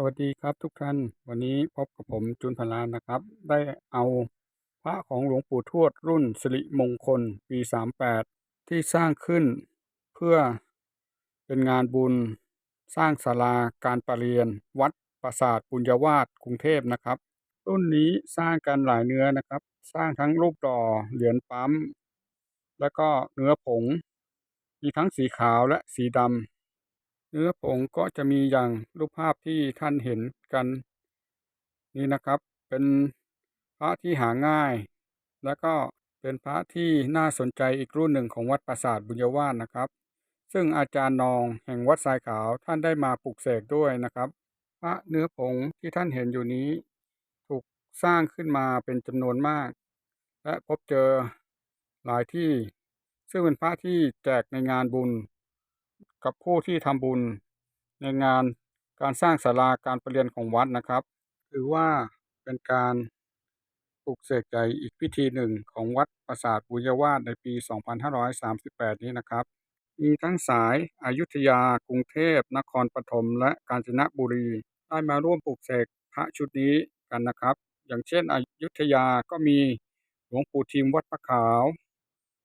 สวัสดีครับทุกท่าน วันนี้พบกับผมจุนพลานนะครับ ได้เอาพระของหลวงปู่ทวดรุ่นสิริมงคลปี 38 ที่สร้างขึ้นเพื่อเป็นงานบุญสร้างศาลาการประเรียน วัดปราสาทปุญญาวาสกรุงเทพนะครับ รุ่นนี้สร้างกันหลายเนื้อนะครับ สร้างทั้งรูปหล่อเหรียญปั๊ม แล้วก็เนื้อผง มีทั้งสีขาวและสีดำ เนื้อผงก็จะมีอย่างรูปภาพที่ท่านเห็นกัน นี่นะครับเป็นพระที่หาง่าย แล้วก็เป็นพระที่น่าสนใจอีกรุ่นหนึ่งของวัดปราสาทบุญยวาสนะครับ ซึ่งอาจารย์นองแห่งวัดทรายขาวท่านได้มาปลุกเสกด้วยนะครับ พระเนื้อผงที่ท่านเห็นอยู่นี้ ถูกสร้างขึ้นมาเป็นจำนวนมาก และพบเจอหลายที่ ซึ่งเป็นพระที่แจกในงานบุญ กับผู้ที่ทำบุญในงานการสร้างศาลาการประเรียนของวัดนะครับ ถือว่าเป็นการปลุกเสกใจอีกพิธีหนึ่งของวัดปราสาทบุญยวาสในปี 2538 นี้นะครับ มีทั้งสายอายุทยากรุงเทพนครปฐมและกาญจนบุรีได้มาร่วมปลุกเสกพระชุดนี้กันนะครับ อย่างเช่นอายุธยาก็มีหลวงปู่ทิมวัดพระขาว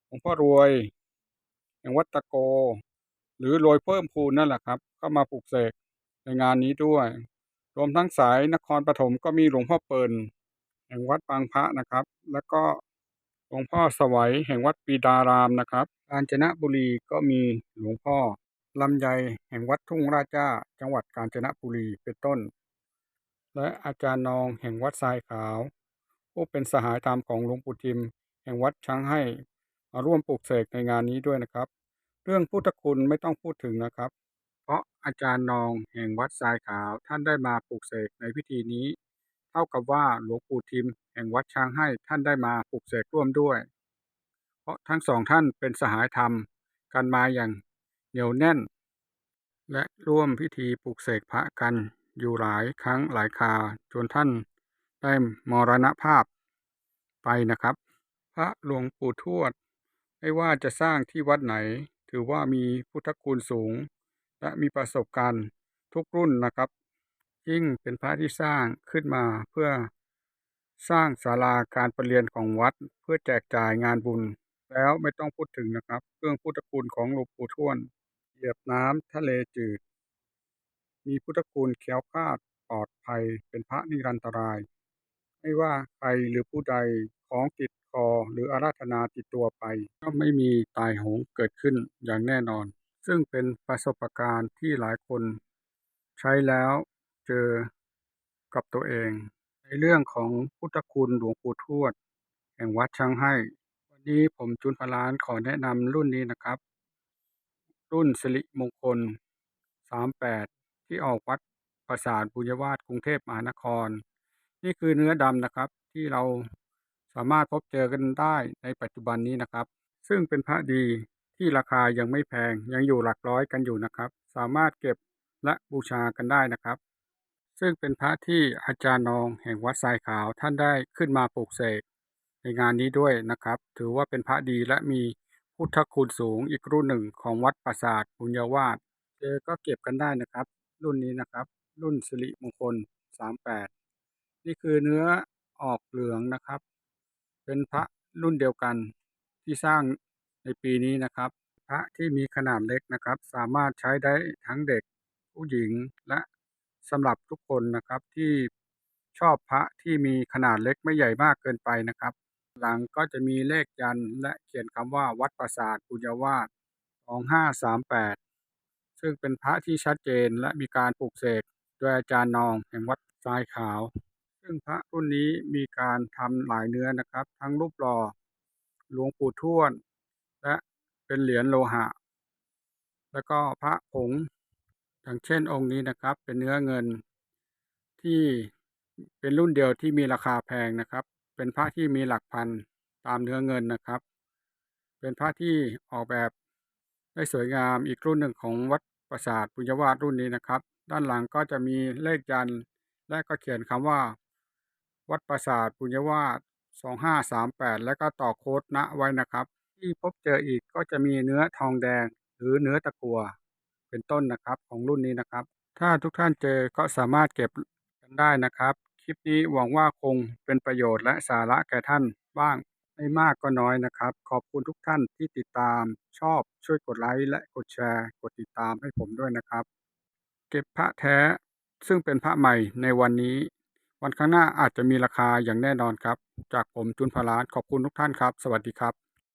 หลวงพ่อรวยแห่างวัดตะโก หรือรวยเพิ่มพูนนั่นแหละครับก็มาปลุกเสกในงานนี้ด้วย รวมทั้งสายนครปฐมก็มีหลวงพ่อเปิลแห่งวัดปางพระนะครับ แล้วก็หลวงพ่อสวัยแห่งวัดปีดารามนะครับกาญจนบุรีก็มีหลวงพ่อลำไยแห่งวัดทุ่งราชาจังหวัดกาญจนบุรีเป็นต้น และอาจารย์นองแห่งวัดทรายขาว ผู้เป็นสหายธรรมของหลวงปู่ทิม แห่งวัดช้างให้มาร่วมปลูกเสกในงานนี้ด้วยนะครับ เรื่องพุทธคุณไม่ต้องพูดถึงนะครับ เพราะอาจารย์นองแห่งวัดทรายขาวท่านได้มาปลูกเสกในพิธีนี้ เท่ากับว่าหลวงปู่ทิมแห่งวัดช้างให้ท่านได้มาปลูกเสกร่วมด้วย เพราะทั้งสองท่านเป็นสหายธรรมกันมาอย่างเหนียวแน่น และร่วมพิธีปลูกเสกพระกันอยู่หลายครั้งหลายคราจนท่านได้มรณภาพไปนะครับ พระหลวงปู่ทวด ไม่ว่าจะสร้างที่วัดไหน ถือว่ามีพุทธคุณสูง และมีประสบการณ์ทุกรุ่นนะครับ ยิ่งเป็นพระที่สร้างขึ้นมาเพื่อสร้างศาลาการประเรียนของวัดเพื่อแจกจ่ายงานบุญ แล้วไม่ต้องพูดถึงนะครับ เครื่องพุทธคุณของหลวงปู่ทวดเหยียบน้ำทะเลจืด มีพุทธคุณแคล้วคลาดปลอดภัยเป็นพระนิรันตราย ไม่ว่าใครหรือผู้ใดของติด คอหรืออาราธนาติดตัวไปก็ไม่มีตายโหงเกิดขึ้นอย่างแน่นอน ซึ่งเป็นประสบการณ์ที่หลายคน ใช้แล้วเจอกับตัวเอง ในเรื่องของพุทธคุณหลวงปู่ทวด แห่งวัดช้างให้ วันนี้ผมจุนพลานขอแนะนำรุ่นนี้นะครับ รุ่นสิริมงคล 38 ที่ออกวัดปราสาทบุญวาสกรุงเทพมหานคร นี่คือเนื้อดำนะครับที่เรา สามารถพบเจอกันได้ในปัจจุบันนี้นะครับ ซึ่งเป็นพระดีที่ราคายังไม่แพงยังอยู่หลักร้อยกันอยู่นะครับ สามารถเก็บและบูชากันได้นะครับ ซึ่งเป็นพระที่อาจารย์นองแห่งวัดทรายขาวท่านได้ขึ้นมาปลูกเสกในงานนี้ด้วยนะครับ ถือว่าเป็นพระดีและมีพุทธคุณสูงอีกรุ่นหนึ่งของวัดปราสาทบุญยวาสเจอก็เก็บกันได้นะครับ รุ่นนี้นะครับ รุ่นสิริมงคล 38 นี่คือเนื้อออกเหลืองนะครับ เป็นพระรุ่นเดียวกันที่สร้างในปีนี้นะครับ พระที่มีขนาดเล็กนะครับ สามารถใช้ได้ทั้งเด็กผู้หญิงและสำหรับทุกคนนะครับที่ชอบพระที่มีขนาดเล็กไม่ใหญ่มากเกินไปนะครับ หลังก็จะมีเลขยันและเขียนคำว่าวัดปราสาทปุญญวาส2538 ซึ่งเป็นพระที่ชัดเจนและมีการปลูกเสกโดยอาจารย์นองแห่งวัดทรายขาว ซึ่งพระรุ่นนี้มีการทำหลายเนื้อนะครับ ทั้งรูปหล่อหลวงปู่ทวดและเป็นเหรียญโลหะ แล้วก็พระผงอย่างเช่นองค์นี้นะครับ เป็นเนื้อเงินที่เป็นรุ่นเดียวที่มีราคาแพงนะครับ เป็นพระที่มีหลักพันตามเนื้อเงินนะครับ เป็นพระที่ออกแบบได้สวยงามอีกรุ่นหนึ่งของวัดปราสาทปุญญวาสรุ่นนี้นะครับ ด้านหลังก็จะมีเลขยันต์และก็เขียนคำว่า วัดปราสาทปุญญวาส2538 แล้วก็ต่อโค้ดณไว้นะครับ ที่พบเจออีกก็จะมีเนื้อทองแดง หรือเนื้อตะกัว เป็นต้นนะครับของรุ่นนี้นะครับ ถ้าทุกท่านเจอก็สามารถเก็บกันได้นะครับ คลิปนี้หวังว่าคงเป็นประโยชน์และสาระแก่ท่านบ้างไม่มากก็น้อยนะครับ ขอบคุณทุกท่านที่ติดตามชอบช่วยกดไลค์และกดแชร์ กดติดตามให้ผมด้วยนะครับ เก็บพระแท้ซึ่งเป็นพระใหม่ในวันนี้ วันข้างหน้าอาจจะมีราคาอย่างแน่นอนครับ จากผมจุนพลานขอบคุณทุกท่านครับ สวัสดีครับ